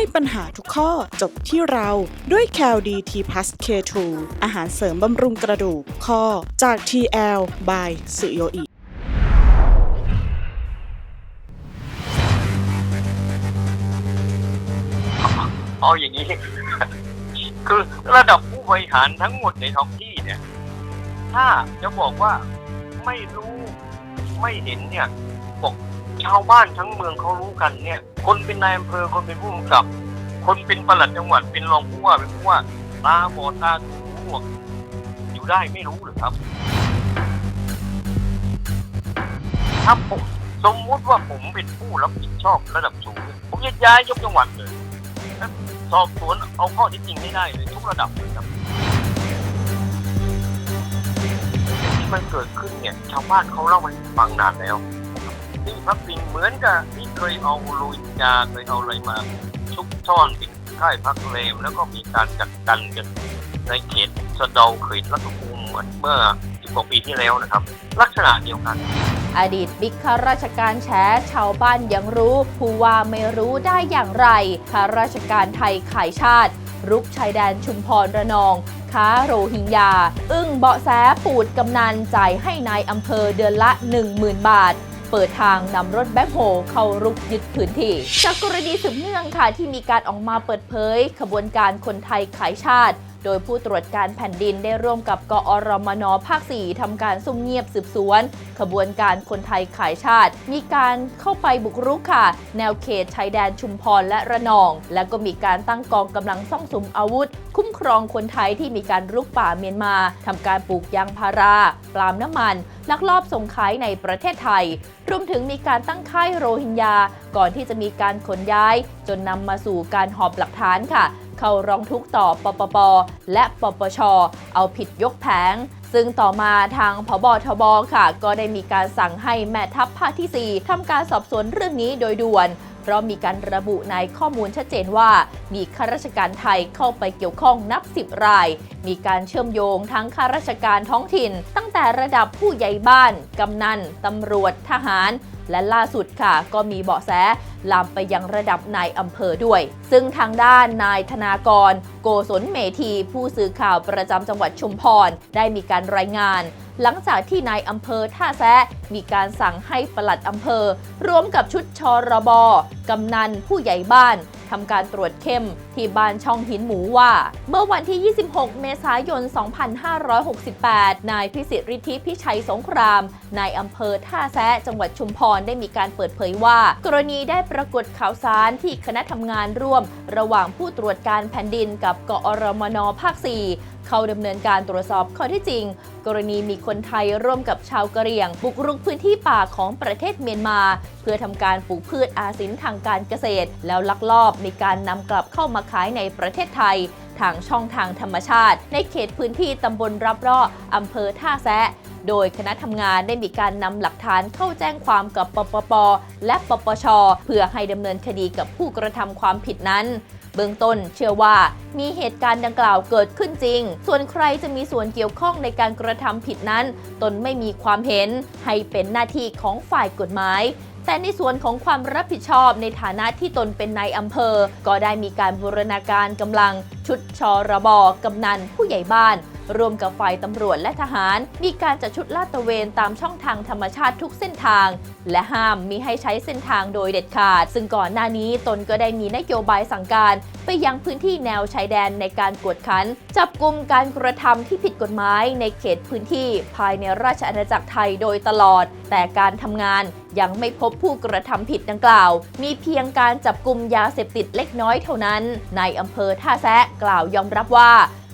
ให้ปัญหาทุกข้อจบที่เราด้วย c a l d t plus K2 อาหารเสริมบำรุงกระดูกข้อจาก TL by สุโยอิเอาอย่างนี้ คือระดับผู้บริหารทั้งหมดในท้องที่เนี่ย ถ้าจะบอกว่าไม่รู้ไม่เห็นเนี่ยบอก ชาวบ้านทั้งเมืองเขารู้กันเนี่ย คนเป็นนายอำเภอคนเป็นผู้กำกับ คนเป็นปลัดจังหวัดเป็นรองผู้ว่าเป็นผู้ว่าตาบอดตาหูหวกอยู่ได้ไม่รู้หรือครับ ถ้าผมสมมุติว่าผมเป็นผู้รับผิดชอบระดับสูง ผมจะย้ายยกจังหวัดเลยสอบสวนเอาข้อที่จริงให้ได้เลยทุกระดับเลยครับที่มันเกิดขึ้นเนี่ยชาวบ้านเขาเล่ามันฟังนานแล้ว ที่พักพิงเหมือนกับที่เคยเอาลุยยาเคยเอาอะไรมาซุกซ่อนเป็นค่ายพักเลมแล้วก็มีการจัดกันกันในเขตสะเดาเขตรัฐภูมิเหมือนเมื่อสิบกว่าปีที่แล้วนะครับ ลักษณะเดียวกัน อดีตบิ๊กข้าราชการแฉชาวบ้านยังรู้ ผู้ว่าไม่รู้ได้อย่างไรข้าราชการไทยขายชาติ รุกชายแดนชุมพรระนอง ค้าโรฮิงญา อึ้งเบาะแสปูดกำนันจ่ายให้นายอำเภอเดือนละ 10,000 บาท เปิดทางนำรถแบ็คโฮเข้ารุกยึดพื้นที่ จากกรณีสืบเนื่องค่ะที่มีการออกมาเปิดเผย ขบวนการคนไทยขายชาติ โดยผู้ตรวจการแผ่นดินได้ร่วมกับกอรมนภาค 4ทำการซุ่มเงียบสืบสวน ขบวนการคนไทยขายชาติ มีการเข้าไปบุกรุกค่ะ แนวเขตชายแดนชุมพรและระนอง และก็มีการตั้งกองกำลังซ่องสุมอาวุธ คุ้มครองคนไทยที่มีการรุกป่าเมียนมาทำการปลูกยางพารา ปล์มน้ำมัน ลักลอบส่งขายในประเทศไทย รวมถึงมีการตั้งค่ายโรฮิงญา ก่อนที่จะมีการขนย้าย จนนำมาสู่การหอบหลักฐานค่ะ เข้าร้องทุกข์ต่อปปป และปปช เอาผิดยกแผง ซึ่งต่อมาทางพบทบค่ะ ก็ได้มีการสั่งให้แม่ทัพภาคที่ 4ทำการสอบสวนเรื่องนี้โดยด่วน เพราะมีการระบุในข้อมูลชัดเจนว่า มีข้าราชการไทยเข้าไปเกี่ยวข้องนับสิบราย มีการเชื่อมโยงทั้งข้าราชการท้องถิ่น ตั้งแต่ระดับผู้ใหญ่บ้าน กำนันตำรวจทหาร และล่าสุดค่ะ ก็มีเบาะแสลามไปยังระดับนายอำเภอด้วย ซึ่งทางด้านนายธนากร โกศลเมธีผู้สื่อข่าวประจำจังหวัดชุมพร ได้มีการรายงาน หลังจากที่นายอำเภอท่าแซะมีการสั่งให้ปลัดอำเภอ ร่วมกับชุดชรบกำนันผู้ใหญ่บ้าน ทำการตรวจเข้มที่บ้านช่องหินหมูว่า เมื่อวันที่ 26 เมษายน 2568 นายพิสิทธิ์ฤทธิพิชัยสงครามนายอำเภอท่าแซะจังหวัดชุมพรได้มีการเปิดเผยว่า กรณีได้ปรากฏข่าวสารที่คณะทำงานร่วม ระหว่างผู้ตรวจการแผ่นดินกับกอรมนภาค 4 เข้าดำเนินการตรวจสอบข้อที่จริง กรณีมีคนไทยร่วมกับชาวกะเหรี่ยง บุกรุกพื้นที่ป่าของประเทศเมียนมา เพื่อทำการปลูกพืชอาศินทางการเกษตร แล้วลักลอบในการนำกลับเข้ามาขายในประเทศไทย ทางช่องทางธรรมชาติ ในเขตพื้นที่ตำบลรับร่ออำเภอท่าแซะโดยคณะทำงานได้มีการนำหลักฐานเข้าแจ้งความกับปปป และปปช เพื่อให้ดำเนินคดีกับผู้กระทำความผิดนั้น เบื้องต้น เชื่อว่ามีเหตุการณ์ดังกล่าวเกิดขึ้นจริง ส่วนใครจะมีส่วนเกี่ยวข้องในการกระทำผิดนั้น ตนไม่มีความเห็นให้เป็นหน้าที่ของฝ่ายกฎหมายแต่ในส่วนของความรับผิดชอบในฐานะที่ตนเป็นนายอำเภอ ก็ได้มีการบูรณาการกำลังชุดชรบกำนันผู้ใหญ่บ้าน รวมกับฝ่ายตำรวจและทหาร มีการจัดชุดลาดตระเวนตามช่องทางธรรมชาติทุกเส้นทาง และห้ามมิให้ใช้เส้นทางโดยเด็ดขาด ซึ่งก่อนหน้านี้ตนก็ได้มีนโยบายสั่งการ ไปยังพื้นที่แนวชายแดนในการกวดขัน จับกลุ่มการกระทำที่ผิดกฎหมายในเขตพื้นที่ภายในราชอาณาจักรไทยโดยตลอด แต่การทำงานยังไม่พบผู้กระทำผิดดังกล่าว มีเพียงการจับกลุ่มยาเสพติดเล็กน้อยเท่านั้น ในอำเภอท่าแซะกล่าวยอมรับว่า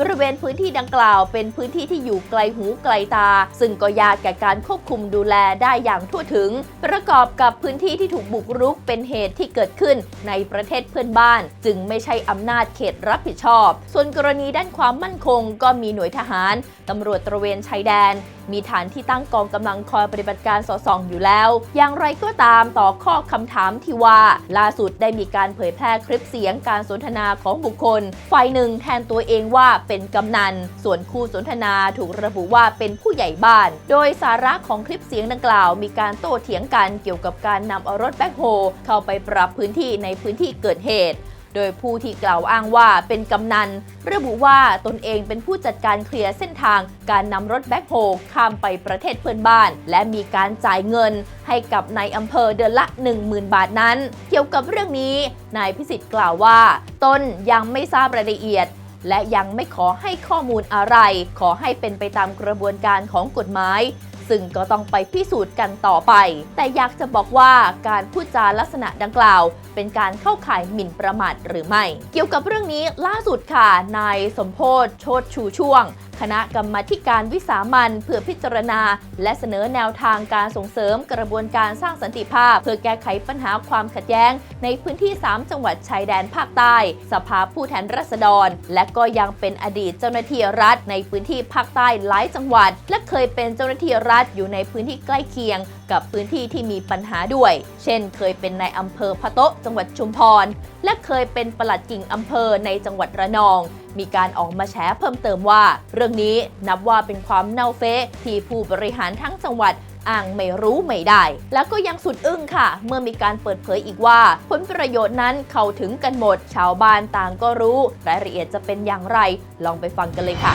บริเวณพื้นที่ดังกล่าว เป็นพื้นที่ที่อยู่ไกลหูไกลตา ซึ่งก็ยากแก่การควบคุมดูแลได้อย่างทั่วถึง ประกอบกับพื้นที่ที่ถูกบุกรุกเป็นเหตุที่เกิดขึ้นในประเทศเพื่อนบ้าน จึงไม่ใช่อำนาจเขตรับผิดชอบ ส่วนกรณีด้านความมั่นคง ก็มีหน่วยทหารตำรวจตระเวนชายแดน มีฐานที่ตั้งกองกำลังคอยปฏิบัติการสอดส่องอยู่แล้ว อย่างไรก็ตามต่อข้อคำถามที่ว่า ล่าสุดได้มีการเผยแพร่คลิปเสียงการสนทนาของบุคคล ฝ่ายหนึ่งแทนตัวเองว่าเป็นกำนัน ส่วนคู่สนทนาถูกระบุว่าเป็นผู้ใหญ่บ้าน โดยสาระของคลิปเสียงดังกล่าว มีการโต้เถียงกันเกี่ยวกับการนำเอารถแบ็คโฮเข้าไปปรับพื้นที่ในพื้นที่เกิดเหตุ โดยผู้ที่กล่าวอ้างว่าเป็นกำนัน ระบุว่าตนเองเป็นผู้จัดการเคลียร์เส้นทางการนำรถแบ็คโฮข้ามไปประเทศเพื่อนบ้าน และมีการจ่ายเงินให้กับนายอำเภอเดือนละ 10,000 บาทนั้น เกี่ยวกับเรื่องนี้นายพิสิทธิ์กล่าวว่า ตนยังไม่ทราบรายละเอียดและยังไม่ขอให้ข้อมูลอะไร ขอให้เป็นไปตามกระบวนการของกฎหมาย ซึ่งก็ต้องไปพิสูจน์กันต่อไป แต่อยากจะบอกว่าการพูดจาลักษณะดังกล่าว เป็นการเข้าข่ายหมิ่นประมาทหรือไม่ เกี่ยวกับเรื่องนี้ล่าสุดค่ะนายสมโพธโชดชูช่วงคณะกรรมาธิการวิสามันเพื่อพิจารณา และเสนอแนวทางการส่งเสริมกระบวนการสร้างสันติภาพ เพื่อแก้ไขปัญหาความขัดแย้ง ในพื้นที่ 3 จังหวัดชายแดนภาคใต้ สภาผู้แทนราษฎร และก็ยังเป็นอดีตเจ้าหน้าที่รัฐในพื้นที่ภาคใต้หลายจังหวัด และเคยเป็นเจ้าหน้าที่รัฐอยู่ในพื้นที่ใกล้เคียง กับพื้นที่ที่มีปัญหาด้วย เช่น เคยเป็นในายอำเภอพะโต๊ะจังหวัดชุมพร และเคยเป็นปลัดกิ่งอำเภอในจังหวัดระนอง มีการออกมาแฉเพิ่มเติมว่า เรื่องนี้นับว่าเป็นความเน่าเฟะที่ผู้บริหารทั้งจังหวัดอ้างไม่รู้ไม่ได้ แล้วก็ยังสุดอึ้งค่ะ เมื่อมีการเปิดเผยอีกว่า ผลประโยชน์นั้นเข้าถึงกันหมด ชาวบ้านต่างก็รู้รายละเอียดจะเป็นอย่างไร ลองไปฟังกันเลยค่ะ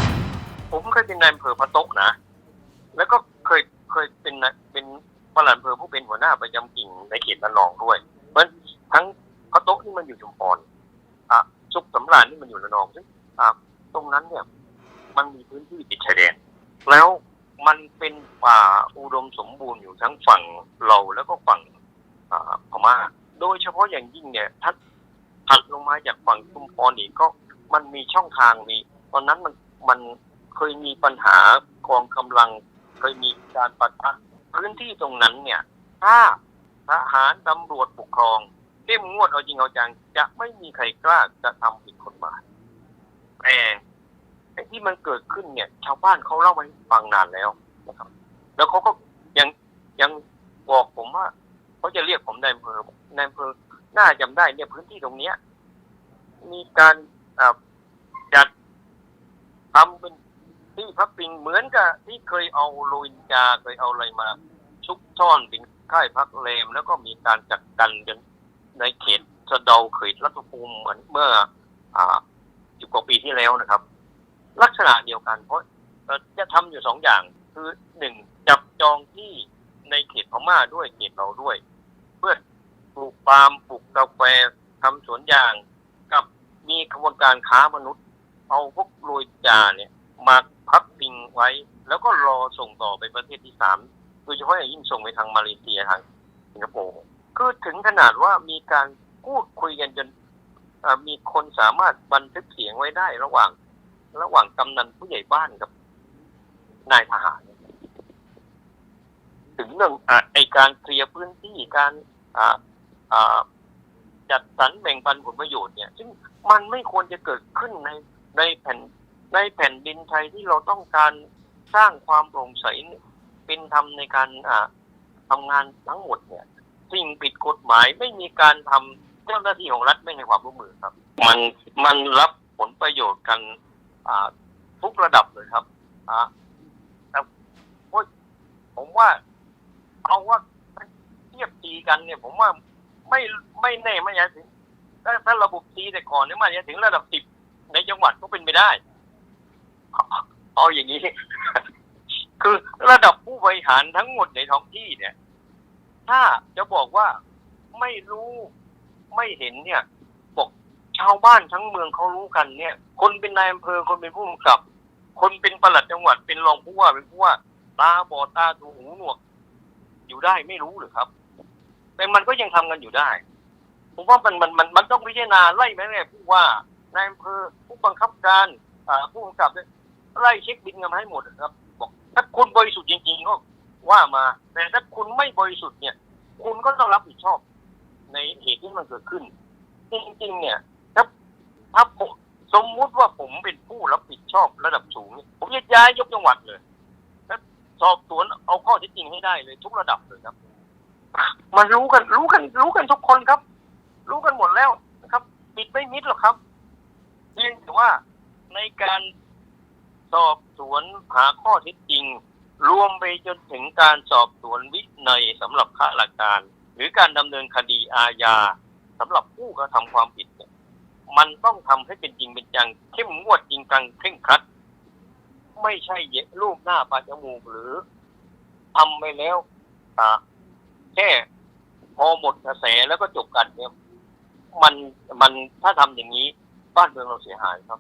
ผมเคยเป็นนายอำเภอพะโต๊ะนะ แล้วก็เคยเคยเป็นเป็นประหลัดอำเภอผู้เป็นหัวหน้าประจำกิ่งในเขตระนองด้วย อยู่ชุมพรอะสุขสำราญนี่มันอยู่ระนองซึ่งอะตรงนั้นเนี่ยมันมีพื้นที่ติดชายแดน แล้วมันเป็นป่าอุดมสมบูรณ์อยู่ทั้งฝั่งเราแล้วก็ฝั่งพม่า โดยเฉพาะอย่างยิ่งเนี่ยถ้าถัดลงมาจากฝั่งชุมพรอีกก็มันมีช่องทางมีตอนนั้นมันมันเคยมีปัญหากองกำลัง เคยมีการปะทะพื้นที่ตรงนั้นเนี่ย ถ้าทหารตำรวจปกครอง เข้มงวดเอาจริงเอาจังจะไม่มีใครกล้าจะทำผิดกฎหมายแต่ไอ้ที่มันเกิดขึ้นเนี่ย ชาวบ้านเขาเล่ามาให้ฟังนานแล้วนะครับ แล้วเขาก็ยังยังบอกผมว่าเขาจะเรียกผมนายอำเภอนายอำเภอน่าจำได้เนี่ยพื้นที่ตรงเนี้ย มีการจัดทำเป็นที่พักพิงเหมือนกับที่เคยเอาโรฮิงญาเคยเอาอะไรมา ชุกช่อนเป็นค่ายพักเลมแล้วก็มีการจัดกันจน ในเขตสะเดาเขตรัฐภูมิเหมือนเมื่ออ่าสิบกว่าปีที่แล้วนะครับ ลักษณะเดียวกัน เพราะจะทำอยู่สองอย่าง คือหนึ่งจับจองที่ในเขตพม่าด้วยเขตเราด้วย เพื่อปลูกปาล์มปลูกกาแฟทำสวนยาง กับมีขบวนการค้ามนุษย์ เอาพวกโรยจาเนี่ยมาพักพิงไว้ แล้วก็รอส่งต่อไปประเทศที่สามโดยเฉพาะอย่างยิ่งส่งไปทางมาเลเซียทางสิงคโปร์ คือถึงขนาดว่ามีการพูดคุยกันจนมีคนสามารถบันทึกเสียงไว้ได้ระหว่าง ระหว่างกำนันผู้ใหญ่บ้านกับนายทหาร ถึงเรื่องอไอการเคลียร์พื้นที่การจัดสรรแบ่งปันผลประโยชน์เนี่ย ซึ่งมันไม่ควรจะเกิดขึ้นในในแผ่นในแผ่นดินไทยที่เราต้องการสร้างความโปร่งใสเป็นธรรมในการทำงานทั้งหมดเนี่ย สิ่งผิดกฎหมายไม่มีการทำเจ้าหน้าที่ของรัฐไม่ให้ความร่วมมือครับ มันมันรับผลประโยชน์กันอ่าทุกระดับเลยครับอ่าแต่ผมว่าเอาว่าเทียบตีกันเนี่ย ผมว่าไม่ไม่แน่ไม่อยากถึงถ้าถ้าระบบตีแต่ก่อนเนี่ยมันจะถึงระดับสิบในจังหวัดก็เป็นไปได้เอาอย่างนี้ คือระดับผู้บริหารทั้งหมดในท้องที่เนี่ย ถ้าจะบอกว่าไม่รู้ไม่เห็นเนี่ยบอกชาวบ้านทั้งเมืองเขารู้กันเนี่ย คนเป็นนายอำเภอคนเป็นผู้กำกับ คนเป็นปลัดจังหวัดเป็นรองผู้ว่าเป็นผู้ว่าตาบอดตาดูหูหนวก อยู่ได้ไม่รู้หรือครับ แต่มันก็ยังทำกันอยู่ได้ ผมว่ามันมันมันมันต้องพิจารณาไล่แม่แม่ผู้ว่านายอำเภอผู้บังคับการผู้กำกับไล่เช็คบินกันให้หมดครับ บอกถ้าคุณบริสุทธิ์จริงๆก็ ว่ามา แต่ถ้าคุณไม่บริสุทธิ์เนี่ย คุณก็ต้องรับผิดชอบ ในเหตุที่มันเกิดขึ้น จริงๆ เนี่ย ถ้าถ้าผมสมมุติว่าผมเป็นผู้รับผิดชอบระดับสูงเนี่ยผมจะย้ายยกจังหวัดเลยแล้วสอบสวนเอาข้อเท็จจริงให้ได้เลย ทุกระดับเลยครับ มันรู้กัน รู้กัน รู้กันทุกคนครับ รู้กันหมดแล้วนะครับปิดไม่มิดหรอกครับเพียงแต่ว่าในการสอบสวนหาข้อเท็จจริง รวมไปจนถึงการสอบสวนวินัยสำหรับข้าราชการ หรือการดำเนินคดีอาญาสำหรับผู้กระทำความผิดเนี่ยมันต้องทำให้เป็นจริงเป็นจังเข้มงวดจริงจังเคร่งครัด ไม่ใช่เยะรูปหน้าปลาจมูกหรือทำไปแล้วอ่าแค่พอหมดกระแสแล้วก็จบกันเนี่ยมันมันถ้าทำอย่างนี้บ้านเมืองเราเสียหายครับ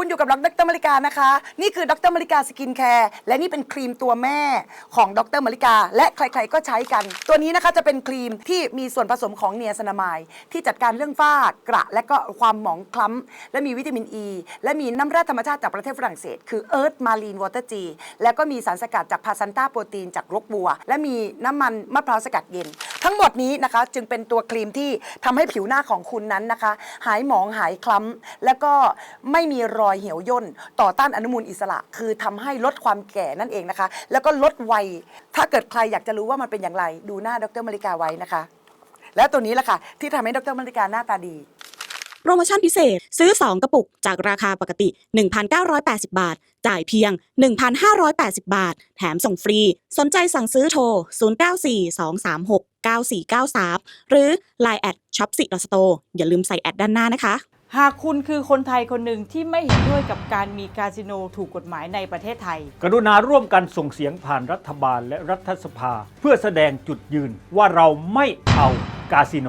คุณอยู่กับดรมาริกานะคะ นี่คือดรมาริกาสกินแคร์และนี่เป็นครีมตัวแม่ของดรมาริกา และใครๆก็ใช้กัน ตัวนี้นะคะจะเป็นครีมที่มีส่วนผสมของเนียสนามายที่จัดการเรื่องฝ้ากระและก็ความหมองคล้ำและมีวิตามินอ e, ีและมีน้ำแร่ธรรมชาติจากประเทศฝรั่งเศส คือเอิร์ธมารีนวอเตอร์จีแล้วก็มีสารสกัดจากพาซันต้าโปรตีนจากรกบัว และมีน้ำมันมะพร้าวสกัดเย็นทั้งหมดนี้นะคะจึงเป็นตัวครีมที่ทำให้ผิวหน้าของคุณนั้นนะคะ หายหมองหายคล้ำแล้วก็ไม่มีรอยเหี่ยวย่นต่อต้านอนุมูลอิสระ คือทำให้ลดความแก่นั่นเองนะคะ แล้วก็ลดวัย ถ้าเกิดใครอยากจะรู้ว่ามันเป็นอย่างไร ดูหน้าดรมาริกาไว้นะคะ และตัวนี้แหละค่ะที่ทำให้ดรมาริกาหน้าตาดี โปรโมชั่นพิเศษ ซื้อ 2 กระปุกจากราคาปกติ 1,980 บาท จ่ายเพียง 1,580 บาท แถมส่งฟรี สนใจสั่งซื้อโทร 0942369493 หรือ Line แอดช็อปสิดอสโตอย่าลืมใส่แอดด้านหน้านะคะหากคุณคือคนไทยคนหนึ่งที่ไม่เห็นด้วยกับการมีคาสิโนถูกกฎหมายในประเทศไทย กรุณาร่วมกันส่งเสียงผ่านรัฐบาลและรัฐสภา เพื่อแสดงจุดยืนว่าเราไม่เอากาสิโน